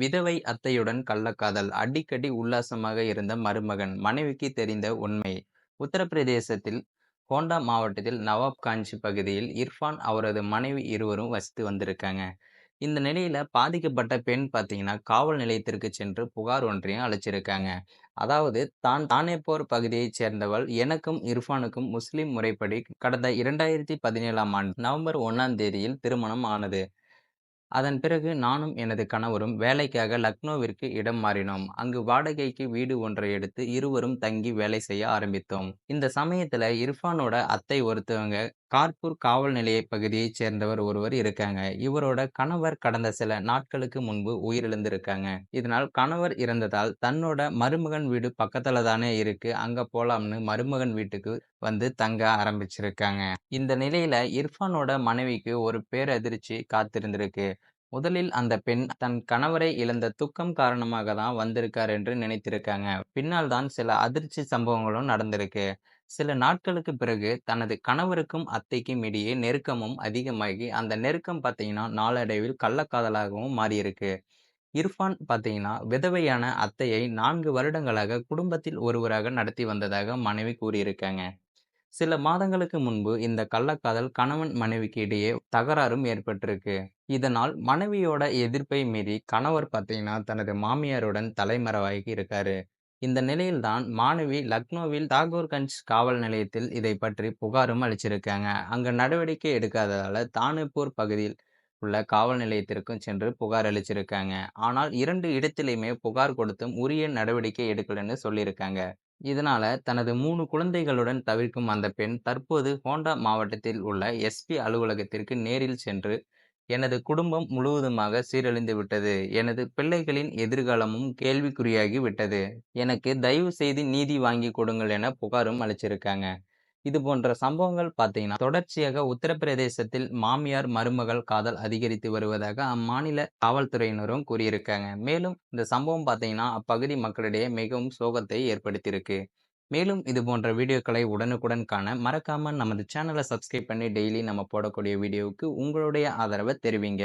விதவை அத்தையுடன் கள்ளக்காதல் அடிக்கடி உல்லாசமாக இருந்த மருமகன் மனைவிக்கு தெரிந்த உண்மை. உத்தரப்பிரதேசத்தில் கோண்டா மாவட்டத்தில் நவாப்காஞ்ச் பகுதியில் இர்ஃபான் அவரது மனைவி இருவரும் வசித்து வந்திருக்காங்க. இந்த நிலையில பாதிக்கப்பட்ட பெண் பார்த்தீங்கன்னா காவல் நிலையத்திற்கு சென்று புகார் ஒன்றையும் அழைச்சிருக்காங்க அதாவது தான் தானேப்போர் பகுதியைச் சேர்ந்தவள் எனக்கும் இர்ஃபானுக்கும் முஸ்லிம் முறைப்படி கடந்த இரண்டாயிரத்தி பதினேழாம் ஆண்டு நவம்பர் ஒன்றாம் தேதியில் திருமணம் ஆனது. அதன் பிறகு நானும் எனது கணவரும் வேலைக்காக லக்னோவிற்கு இடம் மாறினோம். அங்கு வாடகைக்கு வீடு ஒன்றை எடுத்து இருவரும் தங்கி வேலை செய்ய ஆரம்பித்தோம். இந்த சமயத்துல இர்ஃபானோட அத்தை ஒருத்தவங்க கார்பூர் காவல் நிலைய பகுதியைச் சேர்ந்தவர் ஒருவர் இருக்காங்க. இவரோட கணவர் கடந்த சில நாட்களுக்கு முன்பு உயிரிழந்திருக்காங்க. இதனால் கணவர் இறந்ததால் தன்னோட மருமகன் வீடு பக்கத்துல தானே இருக்கு. அங்க போலாம்னு மருமகன் வீட்டுக்கு வந்து தங்க ஆரம்பிச்சிருக்காங்க. இந்த நிலையில இர்ஃபானோட மனைவிக்கு ஒரு பேரதிர்ச்சி காத்திருந்திருக்கு. முதலில் அந்த பெண் தன் கணவரை இழந்த துக்கம் காரணமாக தான் வந்திருக்கார் என்று நினைத்திருக்காங்க. பின்னால் தான் சில அதிர்ச்சி சம்பவங்களும் நடந்திருக்கு. சில நாட்களுக்கு பிறகு தனது கணவருக்கும் அத்தைக்கும் இடையே நெருக்கமும் அதிகமாகி அந்த நெருக்கம் பார்த்தீங்கன்னா நாளடைவில் கள்ளக்காதலாகவும் மாறியிருக்கு. இர்ஃபான் பார்த்தீங்கன்னா விதவையான அத்தையை நான்கு வருடங்களாக குடும்பத்தில் ஒருவராக நடத்தி வந்ததாக மனைவி கூறியிருக்காங்க. சில மாதங்களுக்கு முன்பு இந்த கள்ளக்காதல் கணவன் மனைவிக்கு இடையே தகராறும் ஏற்பட்டிருக்கு. இதனால் மனைவியோட எதிர்ப்பை மீறி கணவர் பார்த்தீங்கன்னா தனது மாமியாருடன் தலைமறைவாகி இருக்காரு. இந்த நிலையில்தான் மாணவி லக்னோவில் தாகூர்கஞ்ச் காவல் நிலையத்தில் இதை பற்றி புகாரும் அளிச்சிருக்காங்க. அங்கு நடவடிக்கை எடுக்காததால தானேபூர் பகுதியில் உள்ள காவல் நிலையத்திற்கும் சென்று புகார் அளிச்சிருக்காங்க. ஆனால் இரண்டு இடத்திலையுமே புகார் கொடுத்தும் உரிய நடவடிக்கை எடுக்கலன்னு சொல்லியிருக்காங்க. இதனால தனது மூணு குழந்தைகளுடன் தவிர்க்கும் அந்த பெண் தற்போது ஹோண்டா மாவட்டத்தில் உள்ள எஸ்பி அலுவலகத்திற்கு நேரில் சென்று எனது குடும்பம் முழுவதுமாக சீரழிந்து விட்டது. எனது பிள்ளைகளின் எதிர்காலமும் கேள்விக்குறியாகி விட்டது. எனக்கு தயவு செய்து நீதி வாங்கி கொடுங்கள் என புகாரும் அளிச்சிருக்காங்க. இது போன்ற சம்பவங்கள் பார்த்தீங்கன்னா தொடர்ச்சியாக உத்தரப்பிரதேசத்தில் மாமியார் மருமகள் காதல் அதிகரித்து வருவதாக அம்மாநில காவல்துறையினரும் கூறியிருக்காங்க. மேலும் இந்த சம்பவம் பார்த்தீங்கன்னா அப்பகுதி மக்களிடையே மிகவும் சோகத்தை ஏற்படுத்தியிருக்கு. மேலும் இது போன்ற வீடியோக்களை உடனுக்குடன் காண மறக்காம நமது சேனலை சப்ஸ்கிரைப் பண்ணி டெய்லி நம்ம போடக்கூடிய வீடியோவுக்கு உங்களுடைய ஆதரவை தெரிவிங்க.